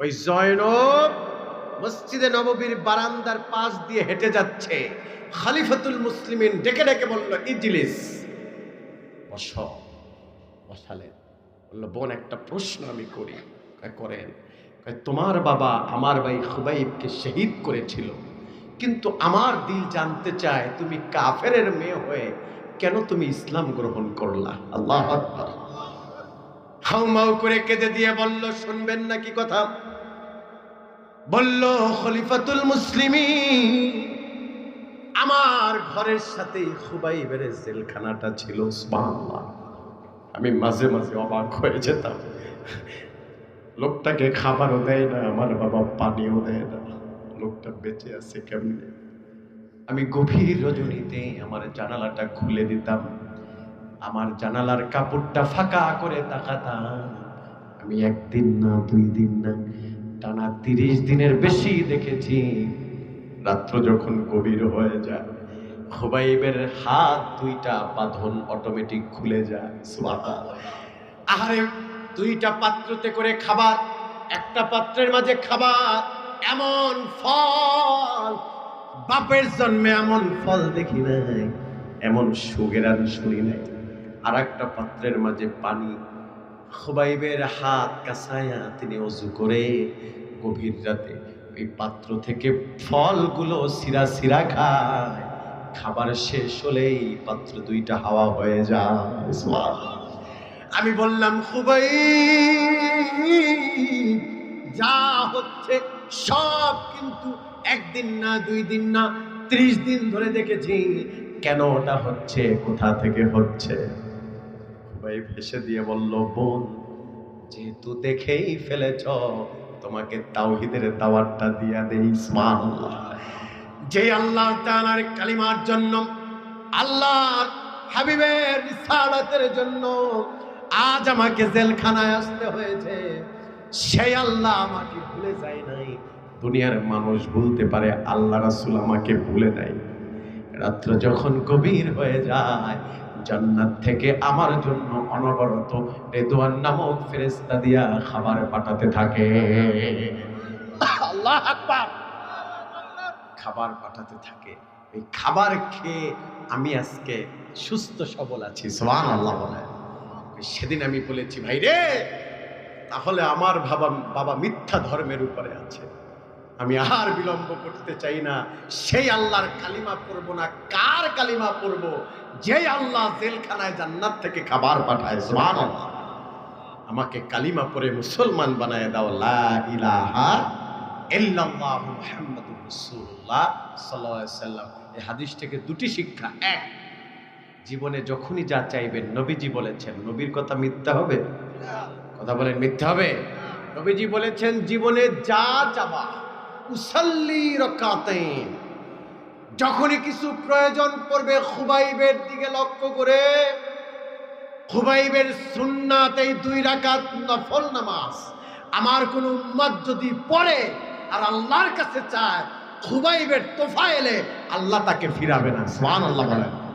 ওই জয়নব মসজিদে নববীর বারান্দার পাশ দিয়ে হেঁটে যাচ্ছে। খালিফাতুল মুসলিমিন ডেকে ডেকে বলল, ইজলিস, বস। বসালেন বলল, বোন, একটা প্রশ্ন আমি করি। করেন। তোমার বাবা আমার ভাই খুবাইবকে শহীদ করেছিল। কিন্তু আমার দিল জানতে চায় তুমি কাফেরের মেয়ে হয়ে কেন তুমি ইসলাম গ্রহণ করলা? আল্লাহ। হাউমাউ করে কেঁদে দিয়ে বলল, শুনবেন না কি কথা? বলল, খলিফাতুল মুসলিমি আমার ঘরের সাথে খুবাই বেড়ে জেলখানাটা ছিল আমি মাঝে মাঝে অবাক হয়ে যেতাম। লোকটাকে খাবারও দেয় না, আমার বাবা পানিও দেয় না। লোকটা বেঁচে আছে কেমনে? আমি গভীর রজনীতে আমার জানালাটা খুলে দিতাম। আমার জানালার কাপড়টা ফাঁকা করে তাকাতাম। আমি একদিন না, দুই দিন না টানা তিরিশ দিনের বেশি দেখেছি। রাত্র যখন গভীর হয়ে যায়, খুবাইবের হাত দুইটা বাঁধন অটোমেটিক খুলে যায়। আহারে, দুইটা পাত্রতে করে খাবার, একটা পাত্রের মাঝে খাবার, এমন ফল। বাপের জন্মে এমন ফল দেখি নাই, এমন সুগেরান শুনি নাই। আর একটা পাত্রের মাঝে পানি খুবাইবের হাত কাছায়া তিনি অজু করে গভীর রাতে ওই পাত্র থেকে ফলগুলো সিরা সিরা খায়। খাবার শেষ হলেই পাত্র দুইটা হাওয়া হয়ে যায়। আমি বললাম খুবই যা হচ্ছে সব কিন্তু একদিন না, দুই দিন না, ত্রিশ দিন ধরে দেখেছি। কেন ওটা হচ্ছে? কোথা থেকে হচ্ছে? খুবই ভেসে দিয়ে বলল, বোন, যেহেতু দেখেই ফেলেছ, তোমাকে তাওহিদের দাওয়াতটা দিয়া দেই সুবহানাল্লাহ যে আল্লাহ তাআলার কালিমার জন্য আল্লাহ হাবিবের রিসালাতের জন্য আজ আমাকে জেলখানায় আসতে হয়েছে, সেই আল্লাহ আমাকে ভুলে যায় নাই। দুনিয়ার মানুষ ভুলতে পারে, আল্লাহ রাসুল আমাকে ভুলে নাই। রাত্র যখন গভীর হয়ে যায় জান্নাত থেকে আমার জন্য অনবরত রেদওয়ান নামক ফেরেস্তা দিয়া খাবার পাঠাতে থাকে। আল্লাহ আকবার। খাবার পাঠাতে থাকে। এই খাবার খেয়ে আমি আজকে সুস্থ সবল আছি সোহান আল্লাহ বলে সেদিন আমি বলেছি ভাই রে তাহলে আমার বাবা বাবা মিথ্যা ধর্মের উপরে আছে। আমি আর বিলম্ব করতে চাই না। সেই আল্লাহর কালিমা পড়ব না। কার কালিমা পড়ব? যে আল্লাহ জেলখানায় জান্নাত থেকে খাবার পাঠায় সুবহানাল্লাহ। আমাকে কালিমা পড়ে মুসলমান বানায় দাও। লা ইলাহা ইল্লাল্লাহু মুহাম্মাদুর রাসূলুল্লাহ সাল্লাল্লাহু আলাইহি সাল্লাম। এই হাদিস থেকে দুটি শিক্ষা। এক জীবনে যখনই যা চাইবেন নবীজি বলেছেন। নবীর কথা মিথ্যা হবে? কথা বলেন মিথ্যা হবে? নবীজি বলেছেন জীবনে যা চাবা যখনই কিছু প্রয়োজন পড়বে খুবাইবের দিকে লক্ষ্য করে, খুবাইবের সুন্নাত এই দুই রাকাত নফল নামাজ। আমার কোন উম্মত যদি পড়ে আর আল্লাহর কাছে চায়, খুবাইবের তোফা এলে আল্লাহ তাকে ফিরাবে না। সুবহানাল্লাহ বলেন।